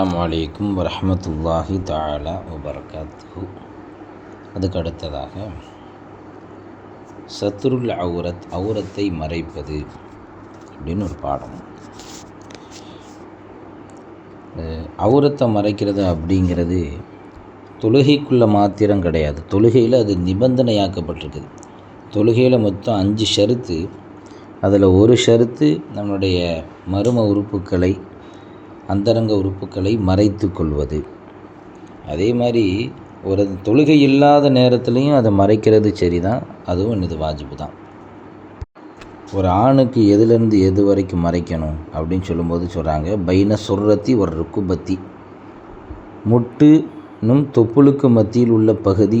அஸ்லாம் வலைக்கும் வரமத்துல்லாஹி தாலா வபரகாத்துஹு. அதுக்கு அடுத்ததாக சத்ருல் அவுரத் அவுரத்தை மறைப்பது அப்படின்னு ஒரு பாடம். அவுரத்தை மறைக்கிறது அப்படிங்கிறது தொழுகைக்குள்ளே மாத்திரம் கிடையாது. தொழுகையில் அது நிபந்தனையாக்கப்பட்டிருக்குது. தொழுகையில் மொத்தம் அஞ்சு ஷருத்து. அதில் ஒரு ஷருத்து நம்மளுடைய மரும உறுப்புக்களை அந்தரங்க உறுப்புக்களை மறைத்து கொள்வது. அதே மாதிரி ஒரு தொழுகை இல்லாத நேரத்துலையும் அதை மறைக்கிறது சரி தான் அதுவும் இது வாஜிப்பு தான் ஒரு ஆணுக்கு எதுலேருந்து எது வரைக்கும் மறைக்கணும் அப்படின்னு சொல்லும்போது சொல்கிறாங்க பைன சொர்ரத்தி ஒரு ருக்குபத்தி. முட்டுனும் தொப்புளுக்கு மத்தியில் உள்ள பகுதி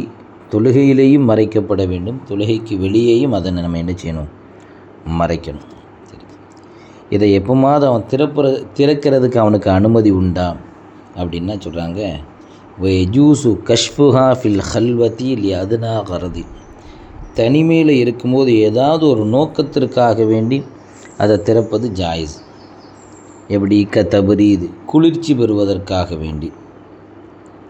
தொழுகையிலேயும் மறைக்கப்பட வேண்டும் தொழுகைக்கு வெளியேயும் அதை நம்ம என்ன செய்யணும்? மறைக்கணும். இதை எப்போமாவது அவன் திறப்புற திறக்கிறதுக்கு அவனுக்கு அனுமதி உண்டா? அப்படின்னா சொல்கிறாங்க ஜூசு கஷ்புஹா ஃபில் ஹல்வதி லி அதுனா கரதி. தனிமையில் இருக்கும்போது ஏதாவது ஒரு நோக்கத்திற்காக வேண்டி அதை திறப்பது ஜாயிஸ். எப்படி? க இது குளிர்ச்சி பெறுவதற்காக வேண்டி.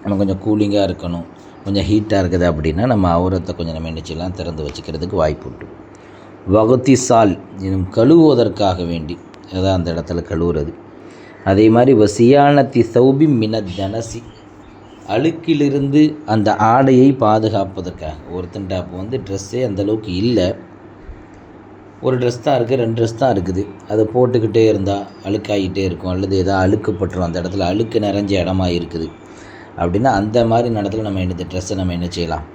நம்ம கொஞ்சம் கூலிங்காக இருக்கணும். கொஞ்சம் ஹீட்டாக இருக்குது அப்படின்னா நம்ம அவரத்தை கொஞ்சம் நம்ம என்ன திறந்து வச்சுக்கிறதுக்கு வாய்ப்பு உண்டு. வகுத்தி சால் எனும் கழுவுவதற்காக வேண்டி. அதான் அந்த இடத்துல கழுவுறது. அதே மாதிரி வசியானத்தி சௌபி மின தனசி. அழுக்கிலிருந்து அந்த ஆடையை பாதுகாப்பதற்காக. ஒருத்தன்ட்ட அப்போ வந்து ட்ரெஸ்ஸே அந்தளவுக்கு இல்லை. ஒரு ட்ரெஸ் தான் இருக்குது ரெண்டு ட்ரெஸ் தான் இருக்குது. அதை போட்டுக்கிட்டே இருந்தால் அழுக்காகிட்டே இருக்கும். அல்லது எதாவது அழுக்குப்பட்டுரும். அந்த இடத்துல அழுக்கு நிறைஞ்ச இடமா இருக்குது. அப்படின்னா அந்த மாதிரி இடத்துல நம்ம என்ன ட்ரெஸ்ஸை நம்ம என்ன செய்யலாம்?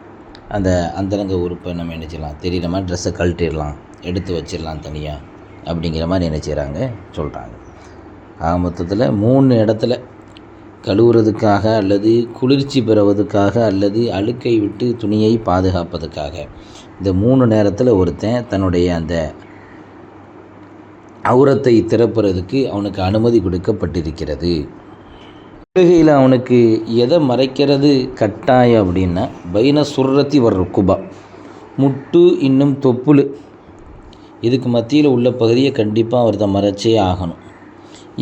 அந்த அந்தரங்க உறுப்பை நம்ம என்ன செய்யலாம்? தெரிகிற மாதிரி ட்ரெஸ்ஸை கழட்டிடலாம். எடுத்து வச்சிடலாம் தனியாக அப்படிங்கிற மாதிரி என்ன செய்கிறாங்க சொல்கிறாங்க ஆக மொத்தத்தில் மூணு இடத்துல கழுவுறதுக்காக அல்லது குளிர்ச்சி பெறுவதற்காக அல்லது அழுக்கை விட்டு துணியை பாதுகாப்பதற்காக. இந்த மூணு நேரத்தில் ஒருத்தன் தன்னுடைய அந்த அவுரத்தை திறப்புறதுக்கு அவனுக்கு அனுமதி கொடுக்கப்பட்டிருக்கிறது. தொழுகையில் அவனுக்கு எதை மறைக்கிறது கட்டாயம் அப்படின்னா பைன சுர்ரத்தி வர்ற குபா முட்டு இன்னும் தொப்புள். இதுக்கு மத்தியில் உள்ள பகுதியை கண்டிப்பாக அவர் தான் மறைச்சே ஆகணும்.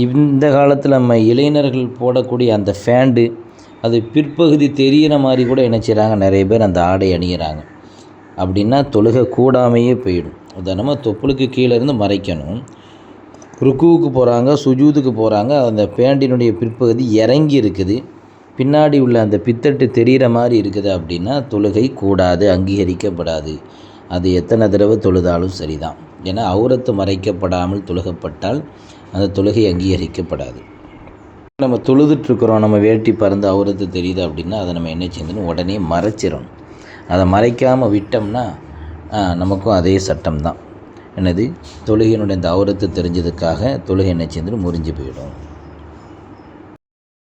இந்த காலத்தில் நம்ம இளைஞர்கள் போடக்கூடிய அந்த ஃபேண்டு அது பிற்பகுதி தெரிகிற மாதிரி கூட என்ன செய்கிறாங்க நிறைய பேர் அந்த ஆடை அணிகிறாங்க அப்படின்னா தொழுகை கூடாமையே போயிடும். உதாரணமாக தொப்புளுக்கு கீழே இருந்து மறைக்கணும். ருக்குவுக்கு போகிறாங்க சுஜூதுக்கு போகிறாங்க அந்த பேண்டினுடைய பிற்பகுதி இறங்கி இருக்குது. பின்னாடி உள்ள அந்த பித்தட்டு தெரிகிற மாதிரி இருக்குது அப்படின்னா தொழுகை கூடாது அங்கீகரிக்கப்படாது. அது எத்தனை தடவை தொழுதாலும் சரிதான். என அவுரத்து மறைக்கப்படாமல் தொழுகப்பட்டால் அந்த தொழுகை அங்கீகரிக்கப்படாது. நம்ம தொழுதுட்ருக்குறோம் நம்ம வேட்டி பறந்து அவுரத்து தெரியுது அப்படின்னா அதை நம்ம என்ன செய்யணும்? உடனே மறைச்சிடணும் அதை மறைக்காமல் விட்டோம்னா நமக்கும் அதே சட்டம் தான். என்னது? தொழுகையினுடைய இந்த அவுரத்து தெரிஞ்சதுக்காக தொழுகை என்ன செஞ்சிடும் முறிஞ்சு போயிடும்.